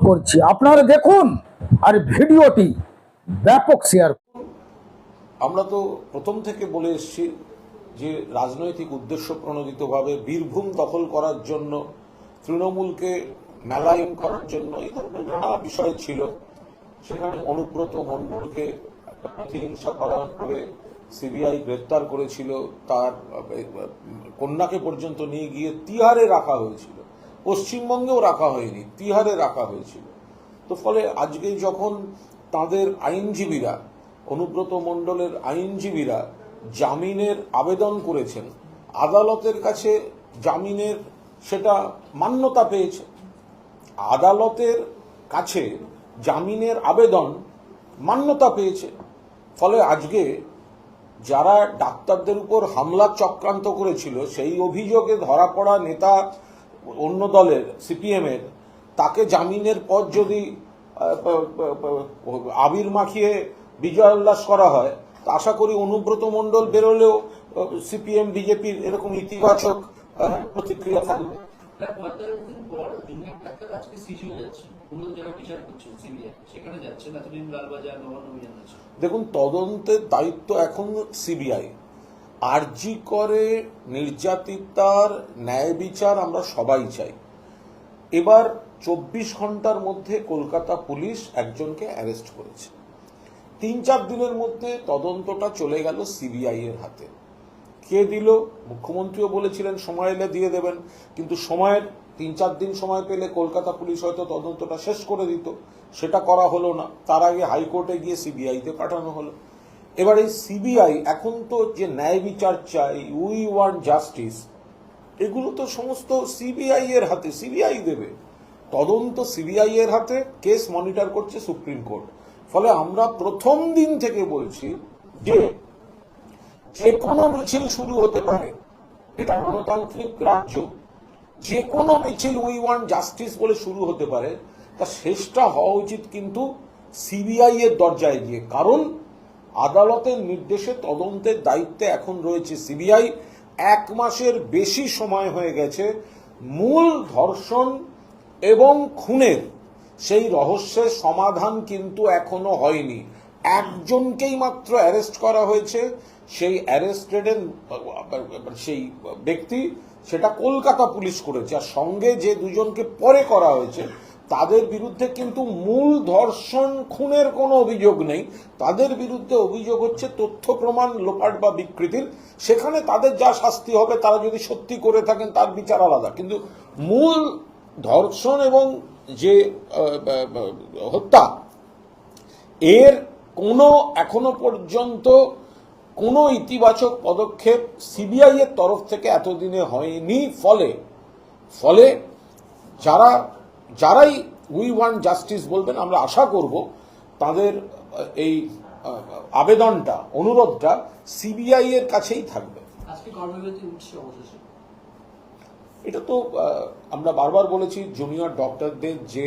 করছি। আপনারা দেখুন আর ভিডিওটি ব্যাপক শেয়ার আমরা তো প্রথম থেকে বলে এসেছি যে রাজনৈতিক উদ্দেশ্য প্রণোদিতভাবে বীরভূম দখল করার জন্য, তৃণমূলকে মেলায়ন করার জন্য এই ধরনের নানা বিষয় ছিল। সেখানে অনুব্রত মণ্ডলকে প্রতিহিংসা করার করে সিবিআই গ্রেপ্তার করেছিল। তার কন্যাকে পর্যন্ত নিয়ে গিয়ে তিহারে রাখা হয়েছিল। পশ্চিমবঙ্গেও রাখা হয়নি, তিহারে রাখা হয়েছিল। তো ফলে আজকে যখন তাদের আইনজীবীরা, অনুব্রত মণ্ডলের আইনজীবীরা জামিনের আবেদন করেছেন, আদালতের কাছে জামিনের সেটা মান্যতা পেয়েছে। আদালতের কাছে জামিনের আবেদন মান্যতা পেয়েছে। ফলে আজকে যারা ডাক্তারদের উপর হামলা চক্রান্ত করেছিল, সেই অভিযোগে ধরা পড়া নেতা অন্য দলের সিপিএম এর তাকে জামিনের পর যদি আবির মাখিয়ে বিজয় উল্লাস করা হয় তা আশা করি অনুব্রত মণ্ডল বেরোলেও সিপিএম বিজেপির এরকম ইতিবাচক প্রতিক্রিয়া থাকবে। দেখুন তদন্তের দায়িত্ব এখন সিবিআই আরজি করে নির্যাতিতার ন্যায় বিচার আমরা সবাই চাই। এবার চব্বিশ ঘণ্টার মধ্যে কলকাতা পুলিশ একজনকে অ্যারেস্ট করেছে। তিন চার দিনের মধ্যে তদন্তটা চলে গেল সিবিআই এর হাতে। কে দিল? মুখ্যমন্ত্রীও বলেছিলেন সময় এলে দিয়ে দেবেন। কিন্তু সময়ের তিন চার দিন সময় পেলে কলকাতা পুলিশ হয়তো তদন্তটা শেষ করে দিত। সেটা করা হলো না। তার আগে হাইকোর্টে গিয়ে সিবিআইতে পাঠানো হলো। এবার এই সিবিআই এখন তো যে ন্যায় বিচার চাই, উই ওয়ান্ট জাস্টিস, এগুলো তো সমস্ত সিবিআই এর হাতে, সিবিআই দেবে। তদন্ত সিবিআই এর হাতে, কেস মনিটর করছে সুপ্রিম কোর্ট। ফলে আমরা প্রথম দিন থেকে বলছি যে যে কোনো মিছিল শুরু হতে পারে, এটা গণতান্ত্রিক রাজ্য। যে কোনো মিছিল উই ওয়ান্ট জাস্টিস বলে শুরু হতে পারে, তা শেষটা হওয়া উচিত কিন্তু সিবিআই এর দরজায় গিয়ে। কারণ আদালতের নির্দেশে তদন্তের দায়িত্বে এখন রয়েছে সিবিআই। এক মাসের বেশি সময় হয়ে গেছে। মূল ধর্ষণ এবং খুনের সেই রহস্যের সমাধান কিন্তু এখনও হয়নি। একজনকেই মাত্র অ্যারেস্ট করা হয়েছে। সেই অ্যারেস্টেড সেই ব্যক্তি সেটা কলকাতা পুলিশ করেছে। আর সঙ্গে যে দুজনকে পরে করা হয়েছে তাদের বিরুদ্ধে কিন্তু মূল ধর্ষণ খুনের কোনো অভিযোগ নেই। তাদের বিরুদ্ধে অভিযোগ হচ্ছে তথ্য প্রমাণ, লোপাট বা বিকৃতির। সেখানে তাদের যা শাস্তি হবে, তারা যদি সত্যি করে থাকেন, তার বিচার আলাদা। কিন্তু মূল ধর্ষণ এবং যে হত্যা, এর কোনো এখনও পর্যন্ত কোনো ইতিবাচক পদক্ষেপ সিবিআই এর তরফ থেকে এতদিনে হয়নি। ফলে ফলে যারা যারাই উই ওয়ান্ট জাস্টিস বলবেন আমরা আশা করব তাদের এই আবেদনটা অনুরোধটা সিবিআই এর কাছেই থাকবে। এটা তো আমরা বারবার বলেছি জুনিয়র ডক্টরদের যে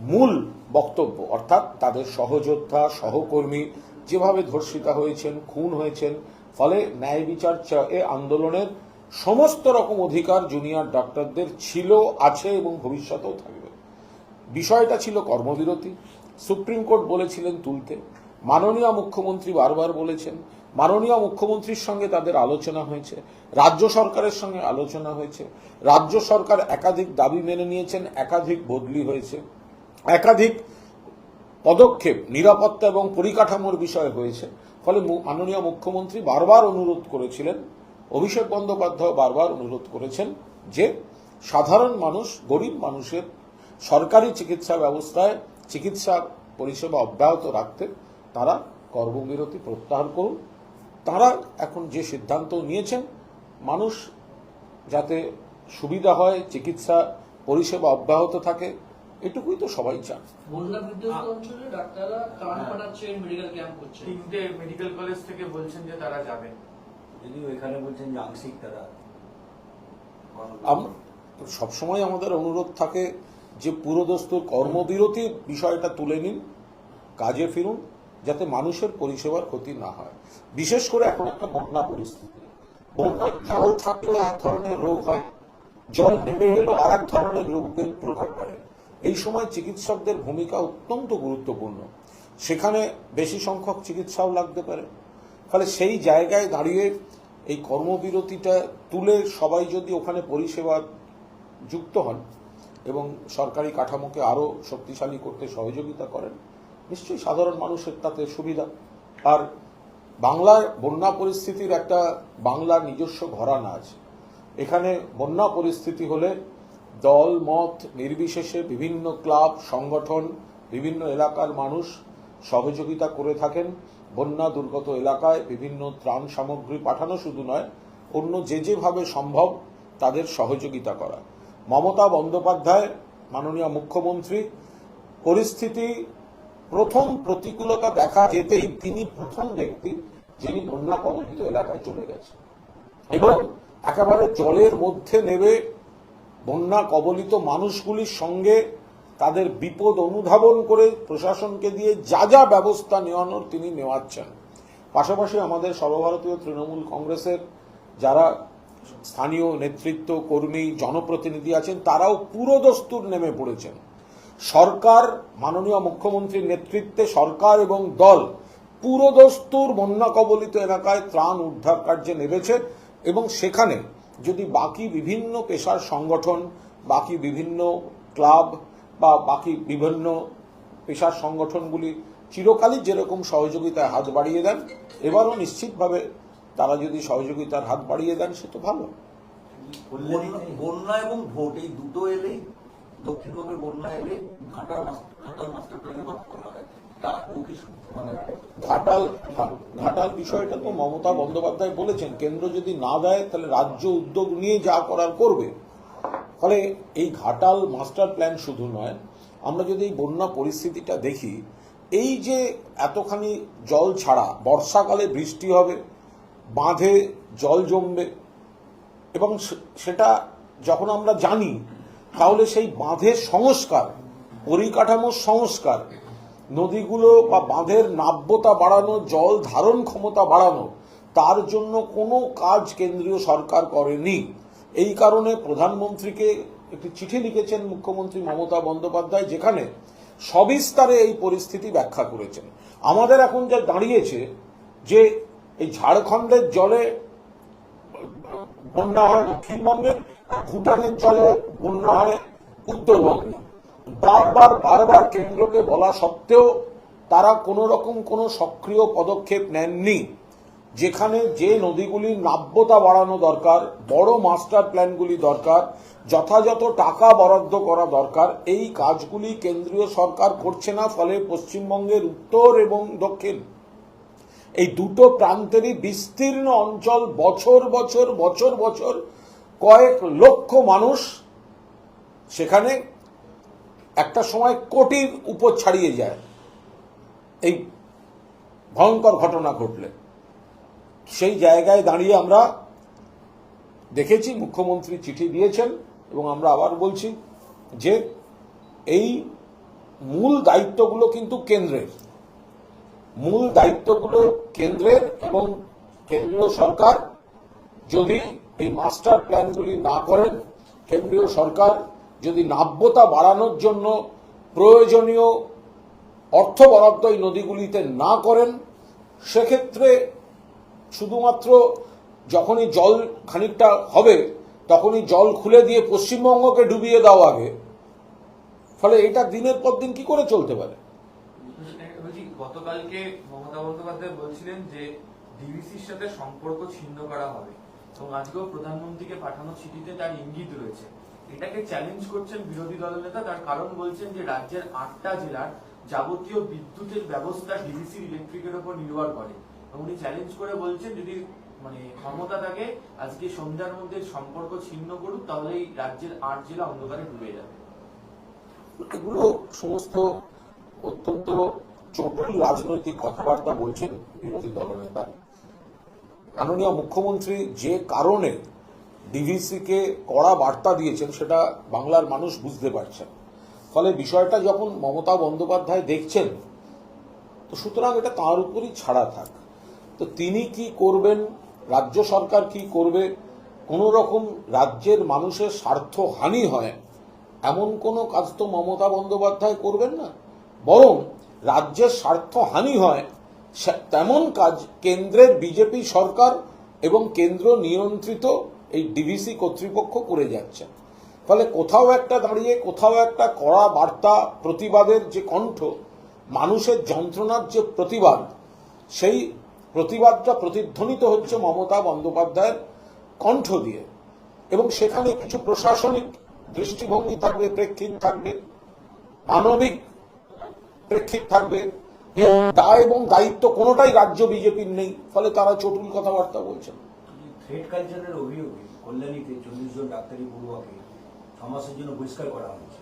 মূল বক্তব্য অর্থাৎ তাদের সহযোদ্ধা সহকর্মী যেভাবে ধর্ষিতা হয়েছেন খুন হয়েছেন ফলে ন্যায় বিচার এ আন্দোলনের সমস্ত রকম অধিকার জুনিয়র ডক্টরদের ছিল, আছে এবং ভবিষ্যতেও থাকবে। বিষয়টা ছিল কর্মবিরতি। সুপ্রিম কোর্ট বলেছিলেন তুলতে। মাননীয় মুখ্যমন্ত্রী বারবার বলেছেন, মাননীয় মুখ্যমন্ত্রীর সঙ্গে তাদের আলোচনা হয়েছে, রাজ্য সরকারের সঙ্গে আলোচনা হয়েছে। রাজ্য সরকার একাধিক দাবি মেনে নিয়েছেন, একাধিক বদলি হয়েছে। একাধিক পদক্ষেপ নিরাপত্তা এবং পরিকাঠামোর বিষয় হয়েছে। ফলে মাননীয় মুখ্যমন্ত্রী বারবার অনুরোধ করেছিলেন অভিষেক বন্দ্যোপাধ্যায় বারবার অনুরোধ করেছেন যে সাধারণ মানুষ গরিব মানুষের সরকারি চিকিৎসা ব্যবস্থায় চিকিৎসা পরিষেবা অব্যাহত রাখতে তারা কর্মবিরতি প্রত্যাহার করুন। তারা এখন যে সিদ্ধান্ত নিয়েছেন মানুষ যাতে সুবিধা হয় চিকিৎসা পরিষেবা অব্যাহত থাকে এটুকুই তো সবাই চান ডাক্তাররা মেডিকেল ক্যাম্প করছেন তিনটে মেডিকেল কলেজ থেকে বলছেন যে তারা যাবেন সবসময় আমাদের অনুরোধ থাকে যে পুরোদস্তুর কর্মবিরতির বিষয়টা তুলে নিন, কাজে ফিরুন, যাতে মানুষের পরিষেবার ক্ষতি না হয়। বিশেষ করে এখন একটা বন্যা পরিস্থিতি। জল থাকলে এক ধরনের রোগ হয়, জল নেমে গেলেও আর এক ধরনের রোগের প্রভাব পড়ে। এই সময় চিকিৎসকদের ভূমিকা অত্যন্ত গুরুত্বপূর্ণ। সেখানে বেশি সংখ্যক চিকিৎসাও লাগতে পারে। ফলে সেই জায়গায় দাঁড়িয়ে এই কর্মবিরতিটা তুলে সবাই যদি ওখানে পরিষেবা যুক্ত হন এবং সরকারি কাঠামোকে আরও শক্তিশালী করতে সহযোগিতা করেন, নিশ্চয়ই সাধারণ মানুষের তাতে সুবিধা। আর বাংলার বন্যা পরিস্থিতির একটা বাংলার নিজস্ব ঘরানা আছে। এখানে বন্যা পরিস্থিতি হলে দল, মত, নির্বিশেষে বিভিন্ন ক্লাব, সংগঠন, বিভিন্ন এলাকার মানুষ সহযোগিতা করে থাকেন। বন্যা দুর্গত এলাকায় বিভিন্ন ত্রাণ সামগ্রী পাঠানো শুধু নয়, অন্য যে যেভাবে সম্ভব তাদের সহযোগিতা করা। মমতা বন্দ্যোপাধ্যায়, মাননীয় মুখ্যমন্ত্রী, পরিস্থিতি প্রথম প্রতিকূলতা দেখা যেতেই তিনি প্রথম ব্যক্তি যিনি বন্যা কবলিত এলাকায় চলে গেছেন। এবং একেবারে জলের মধ্যে নেবে বন্যা কবলিত মানুষগুলির সঙ্গে তাদের বিপদ অনুধাবন করে প্রশাসনকে দিয়ে যা যা ব্যবস্থা নেওয়ানোর তিনি নেওয়াচ্ছেন। পাশাপাশি আমাদের সর্বভারতীয় তৃণমূল কংগ্রেসের যারা স্থানীয় নেতৃত্ব, কর্মী, জনপ্রতিনিধি আছেন, তারাও পুরোদস্তুর নেমে পড়েছেন। সরকার, মাননীয় মুখ্যমন্ত্রীর নেতৃত্বে সরকার এবং দল পুরোদস্তুর বন্যা কবলিত এলাকায় ত্রাণ উদ্ধার কার্যে নেমেছে এবং সেখানে যদি বাকি বিভিন্ন পেশার সংগঠন, বাকি বিভিন্ন ক্লাব বা বাকি বিভিন্ন পেশার সংগঠনগুলি চিরকালই যেরকম সহযোগিতায় হাত বাড়িয়ে দেন এবারও নিশ্চিতভাবে তারা যদি সহযোগিতার হাত বাড়িয়ে দেন সে তো ভালো। বন্যা- এবং ভোট এই দুটো এলেই দক্ষিণবঙ্গের বন্যা এলে ঘাটাল ঘাটাল মাস্টার প্ল্যানে করা হয়। তার কি ঘাটাল ঘাটাল বিষয়টা তো মমতা বন্দ্যোপাধ্যায় বলেছেন কেন্দ্র যদি না দেয় তাহলে রাজ্য উদ্যোগ নিয়ে যা করার করবে। ফলে এই ঘাটাল মাস্টার প্ল্যান শুধু নয়, আমরা যদি এই বন্যা পরিস্থিতিটা দেখি, এই যে এতখানি জল ছাড়া বর্ষাকালে বৃষ্টি হবে, বাঁধে জল জমবে, এবং সেটা যখন আমরা জানি, তাহলে সেই বাঁধের সংস্কার, পরিকাঠামোর সংস্কার, নদীগুলো বা বাঁধের নাব্যতা বাড়ানো, জল ধারণ ক্ষমতা বাড়ানো, তার জন্য কোনো কাজ কেন্দ্রীয় সরকার করেনি। এই কারণে প্রধানমন্ত্রীকে একটি চিঠি লিখেছেন মুখ্যমন্ত্রী মমতা বন্দ্যোপাধ্যায়, যেখানে সবিস্তারে এই পরিস্থিতি ব্যাখ্যা করেছেন। আমাদের এখন যা দাঁড়িয়েছে, যে এই ঝাড়খণ্ডের জলে বন্যা হয় দক্ষিণবঙ্গে ভুটানের জলে বন্যা হয় উত্তরবঙ্গে। বারবার বারবার কেন্দ্রকে বলা সত্ত্বেও তারা কোনো রকম কোনো সক্রিয় পদক্ষেপ নেননি। যেখানে যে নদীগুলির নাব্যতা বাড়ানো দরকার, বড় মাস্টার প্ল্যানগুলি দরকার, যথাযথ টাকা বরাদ্দ করা দরকার, এই কাজগুলি কেন্দ্রীয় সরকার করছে না, ফলে পশ্চিমবঙ্গের উত্তর এবং দক্ষিণ। এই দুটো প্রান্তেরই বিস্তীর্ণ অঞ্চল বছর বছর বছর বছর কয়েক লক্ষ মানুষ সেখানে একটা সময় কোটির উপর ছাড়িয়ে যায়। এই ভয়ঙ্কর ঘটনা ঘটলে। সেই জায়গায় দাঁড়িয়ে আমরা দেখেছি, মুখ্যমন্ত্রী চিঠি দিয়েছেন এবং আমরা আবার বলছি যে এই মূল দায়িত্বগুলো কিন্তু কেন্দ্রের। মূল দায়িত্বগুলো কেন্দ্রের এবং কেন্দ্রীয় সরকার যদি এই মাস্টার প্ল্যানগুলি না করেন, কেন্দ্রীয় সরকার যদি নাব্যতা বাড়ানোর জন্য প্রয়োজনীয় অর্থ বরাদ্দ এই নদীগুলিতে না করেন, সেক্ষেত্রে শুধুমাত্র যখনই জল খানিকটা হবে, তখনই জল খুলে দিয়ে পশ্চিমবঙ্গকে ডুবিয়ে দেওয়া আগে। ফলে এটা দিনের পর দিন কি করে চলতে পারে? গতকালকে মমতা বন্দ্যোপাধ্যায় বলছিলেন যে ডিভিসির সাথে সম্পর্ক ছিন্ন করা হবে। এবং আজকেও প্রধানমন্ত্রীকে পাঠানো চিঠিতে তার ইঙ্গিত রয়েছে। এটাকে চ্যালেঞ্জ করছেন বিরোধী দলনেতা তার কারণ বলছেন যে রাজ্যের আটটা জেলার যাবতীয় বিদ্যুতের ব্যবস্থা ডিভিসির ইলেকট্রিকের উপর নির্ভর করে। উনি চ্যালেঞ্জ করে বলছেন, যদি মানে ক্ষমতা থাকে, আজকে সন্ধ্যার মধ্যে সম্পর্ক ছিন্ন করুক তাহলে এই রাজ্যের আট জেলা অন্ধকারে ডুবে যাবে। এগুলো সমস্ত অত্যন্ত জটিল রাজনৈতিক কথাবার্তা বলছেন বিরোধী দলনেতা। মাননীয় মুখ্যমন্ত্রী যে কারণে ডিভিসিকে কড়া বার্তা দিয়েছেন, সেটা বাংলার মানুষ বুঝতে পারছেন। ফলে বিষয়টা যখন মমতা বন্দ্যোপাধ্যায় দেখছেন, তো সুতরাং এটা তার উপরই ছাড়া থাক। তো তিনি কি করবেন? রাজ্য সরকার কি করবে? কোনো রকম রাজ্যের মানুষের স্বার্থ হানি হয়, এমন কোনো কাজ তো মমতা বন্দ্যোপাধ্যায় করবেন না। বরং রাজ্যের স্বার্থ হানি হয় তেমন কাজ কেন্দ্রের বিজেপি সরকার এবং কেন্দ্র নিয়ন্ত্রিত এই ডিভিসি কর্তৃপক্ষ করে যাচ্ছে। ফলে কোথাও একটা দাঁড়িয়ে, কোথাও একটা কড়া বার্তা প্রতিবাদের যে কণ্ঠ, মানুষের যন্ত্রণার যে প্রতিবাদ, সেই প্রতিবাদটা প্রতিধ্বনিত হচ্ছে মমতা বন্দ্যোপাধ্যায়ের কণ্ঠ দিয়ে। এবং সেখানে কিছু প্রশাসনিক দৃষ্টিভঙ্গি থাকবে প্রেক্ষিত থাকবে মানবিক প্রেক্ষিত থাকবে। দায় এবং দায়িত্ব কোনোটাই রাজ্য বিজেপির নেই ফলে তারা চটুল কথাবার্তা বলছেন। থ্রেড কালচারের অভিযোগে কল্যাণীতে চল্লিশ জন ডাক্তারি পড়ুয়াকে ছ জন্য বহিষ্কার করা হয়েছে।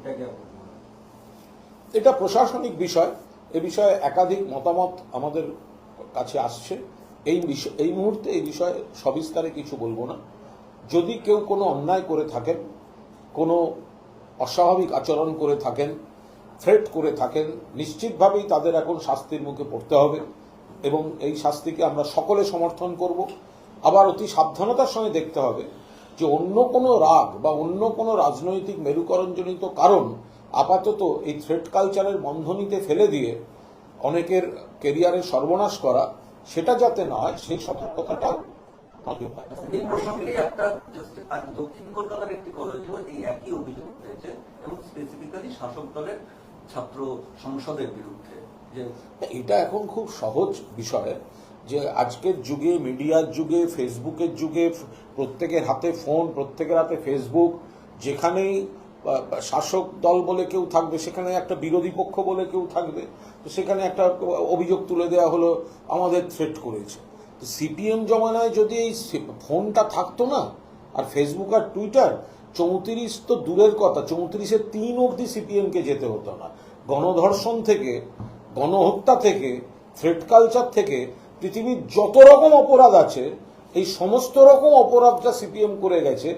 এটাকে? এটা প্রশাসনিক বিষয় এ বিষয়ে একাধিক মতামত আমাদের কাছে আসছে। এই বিষয়, এই মুহূর্তে এই বিষয়ে সবিস্তারে কিছু বলব না। যদি কেউ কোনো অন্যায় করে থাকেন, কোনো অস্বাভাবিক আচরণ করে থাকেন থ্রেট করে থাকেন, নিশ্চিতভাবেই তাদের এখন শাস্তির মুখে পড়তে হবে এবং এই শাস্তিকে আমরা সকলে সমর্থন করব। আবার অতি সাবধানতার সঙ্গে দেখতে হবে যে অন্য কোনো রাগ বা অন্য কোনো রাজনৈতিক মেরুকরণজনিত কারণ আপাতত এই থ্রেট কালচারের বন্ধনীতে ফেলে দিয়ে অনেকের কেরিয়ারের সর্বনাশ করা সেটা যাতে না হয় সেই হয়। এই প্রসঙ্গে একটা দক্ষিণ কলকাতার একটি কলেজেও এই একই অভিযোগ উঠেছে এবং স্পেসিফিক্যালি শাসক দলের ছাত্র সংসদের বিরুদ্ধে যে এটা এখন খুব সহজ বিষয় যে আজকের যুগে মিডিয়ার যুগে ফেসবুকের যুগে প্রত্যেকের হাতে ফোন প্রত্যেকের হাতে ফেসবুক যেখানেই শাসক দল বলে কেউ থাকবে, সেখানে একটা বিরোধী পক্ষ বলে কেউ থাকবে, তো সেখানে একটা অভিযোগ তুলে দেওয়া হলো, আমাদের থ্রেট করেছে। তো সিপিএম জমানায় যদি এই ফোনটা থাকতো না, আর ফেসবুক আর টুইটার চৌত্রিশ তো দূরের কথা চৌত্রিশের তিন অবধি সিপিএমকে যেতে হতো না। গণধর্ষণ থেকে, গণহত্যা থেকে থ্রেড কালচার থেকে, পৃথিবীর যত রকম অপরাধ আছে, এই সমস্ত রকম অপরাধটা সিপিএম করে গেছে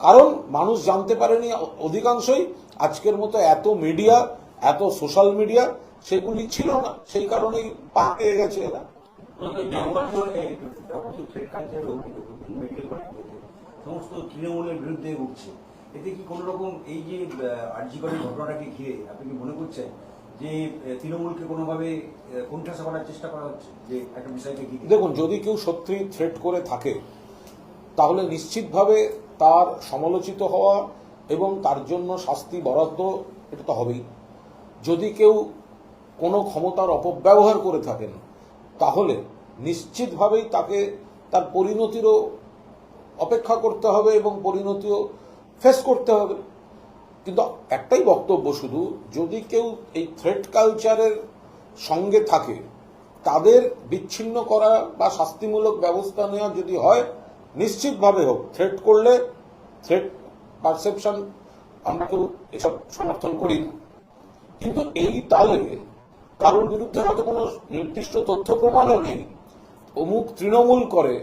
কারণ মানুষ জানতে পারেনি অধিকাংশই আজকের মতো এত মিডিয়া এত সোশ্যাল মিডিয়া সেগুলি ছিল না। সেই কারণেই পা পেয়ে গেছে এরা। সমস্ত তৃণমূলের বিরুদ্ধে উঠছে। এতে কি কোন রকম এই যে আর্যিকরের ঘটনাটাকে ঘিরে? আপনি কি মনে করছেন যে তৃণমূলকে কোনোভাবে কোণঠাসা করার চেষ্টা করা হচ্ছে? যে একটা বিষয়কে ঘিরে? দেখুন যদি কেউ সত্যি থ্রেট করে থাকে তাহলে নিশ্চিতভাবে তার সমালোচিত হওয়া এবং তার জন্য শাস্তি বরাদ্দ, এটা তো হবেই। যদি কেউ কোনো ক্ষমতার অপব্যবহার করে থাকেন, তাহলে নিশ্চিতভাবেই তাকে তার পরিণতিরও অপেক্ষা করতে হবে এবং পরিণতিও ফেস করতে হবে। কিন্তু একটাই বক্তব্য শুধু, যদি কেউ এই থ্রেট কালচারের সঙ্গে থাকে, তাদের বিচ্ছিন্ন করা বা শাস্তিমূলক ব্যবস্থা নেওয়া যদি হয় নিশ্চিতভাবে হোক থ্রেট করলে থ্রেট পারসেপশন আমরা কেউ এসব সমর্থন করি না। কিন্তু এই তালে কারোর বিরুদ্ধে হয়তো কোনো নির্দিষ্ট তথ্য প্রমাণও নেই। অমুক তৃণমূল করে,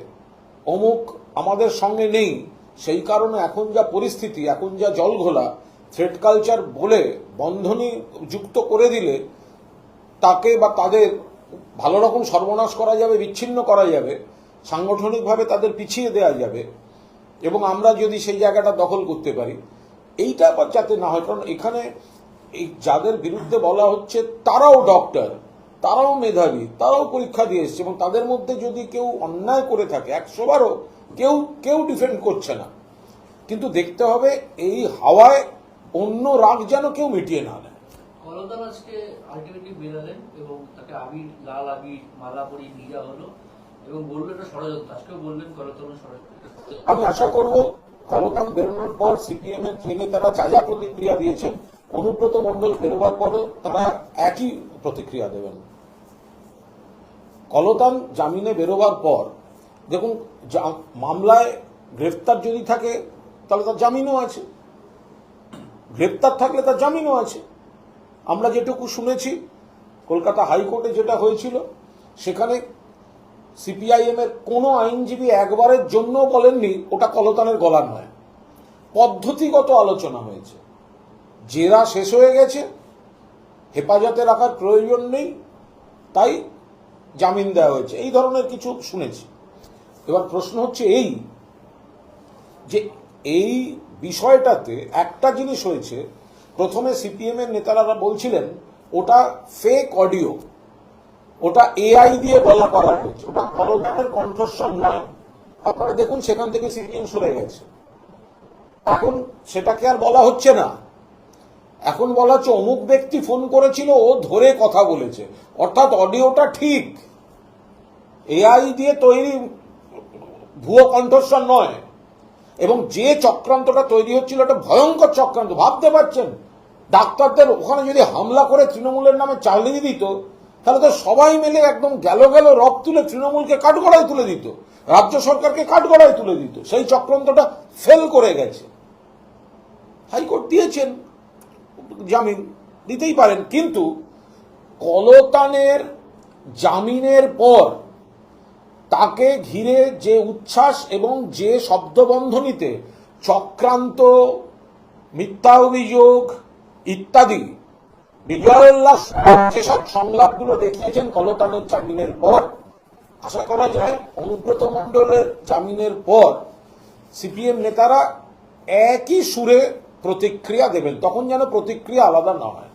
অমুক আমাদের সঙ্গে নেই। সেই কারণে এখন যা পরিস্থিতি, এখন যা জলঘোলা থ্রেড কালচার বলে বন্ধনী যুক্ত করে দিলে তাকে বা তাদের ভালো রকম সর্বনাশ করা যাবে, বিচ্ছিন্ন করা যাবে। সাংগঠনিকভাবে তাদের পিছিয়ে দেওয়া যাবে এবং আমরা যদি সেই জায়গাটা দখল করতে পারি, এইটা আবার যাতে না হয়। কারণ এখানে এই যাদের বিরুদ্ধে বলা হচ্ছে, তারাও ডক্টর তারাও মেধাবী, তারাও পরীক্ষা দিয়ে এসছে এবং তাদের মধ্যে যদি কেউ অন্যায় করে থাকে, একশো বারও কেউ কেউ ডিফেন্ড করছে না। কিন্তু দেখতে হবে এই হাওয়ায় অন্য রাগ যেন কেউ মিটিয়ে না নেয়। কলতান আজকে আলটিমেটলি বেরালেন এবং তাকে আবির, লাল আবির, মালা পরিয়ে নিয়ে হলো। আমি আশা করব ক্ষমতা বেরোনোর পর সিপিএম এর থেকে তারা যা যা প্রতিক্রিয়া দিয়েছেন, অনুব্রত মন্ডল বেরোবার পরও তারা একই প্রতিক্রিয়া দেবেন। কলতান জামিনে বেরোবার পর, দেখুন মামলায় গ্রেফতার যদি থাকে, তাহলে তার জামিনও আছে। গ্রেপ্তার থাকলে তার জামিনও আছে। আমরা যেটুকু শুনেছি, কলকাতা হাইকোর্টে যেটা হয়েছিল, সেখানে সিপিআইএম এর কোনো আইনজীবী একবারের জন্য বলেননি, ওটা কলতানের গলা নয়। পদ্ধতিগত আলোচনা হয়েছে। জেরা শেষ হয়ে গেছে, হেফাজতে রাখার প্রয়োজন নেই, তাই জামিন দেওয়া হয়েছে। এই ধরনের কিছু শুনেছি। এবার প্রশ্ন হচ্ছে এই, যে এই বিষয়টাতে একটা জিনিস হয়েছে, প্রথমে সিপিএম এর নেতারা বলছিলেন, ওটা ফেক অডিও ওটা এআই দিয়ে বলা করা হয়েছে। ওটা কলকাতার কণ্ঠস্বর নয়। আপনারা দেখুন, সেখান থেকে সিপিএম সরে গেছে। এখন সেটাকে আর বলা হচ্ছে না। এখন বলা হচ্ছে অমুক ব্যক্তি ফোন করেছিল, ও ধরে কথা বলেছে। অর্থাৎ অডিওটা ঠিক। এআই দিয়ে তৈরি ভুয়ো কণ্ঠস্বর নয়। এবং যে চক্রান্তটা তৈরি হচ্ছিল, একটা ভয়ঙ্কর চক্রান্ত। ভাবতে পারছেন? ডাক্তারদের ওখানে যদি হামলা করে তৃণমূলের নামে চালিয়ে দিত তাহলে তো সবাই মিলে একদম গেল গেল রব তুলে তৃণমূলকে কাঠগড়ায় তুলে দিত। রাজ্য সরকারকে কাঠগড়ায় তুলে দিত। সেই চক্রান্তটা ফেল করে গেছে। হাইকোর্ট দিয়েছেন। জামিন দিতেই পারেন। কিন্তু কলতানের জামিনের পর তাকে ঘিরে যে উচ্ছ্বাস এবং যে শব্দবন্ধনীতে চক্রান্ত, মিথ্যা অভিযোগ ইত্যাদি বিজয়োল্লাস যেসব সংলাপগুলো দেখিয়েছেন কলতানের জামিনের পর। আশা করা যায় অনুব্রত মণ্ডলের জামিনের পর সিপিএম নেতারা একই সুরে প্রতিক্রিয়া দেবেন, তখন যেন প্রতিক্রিয়া আলাদা না হয়।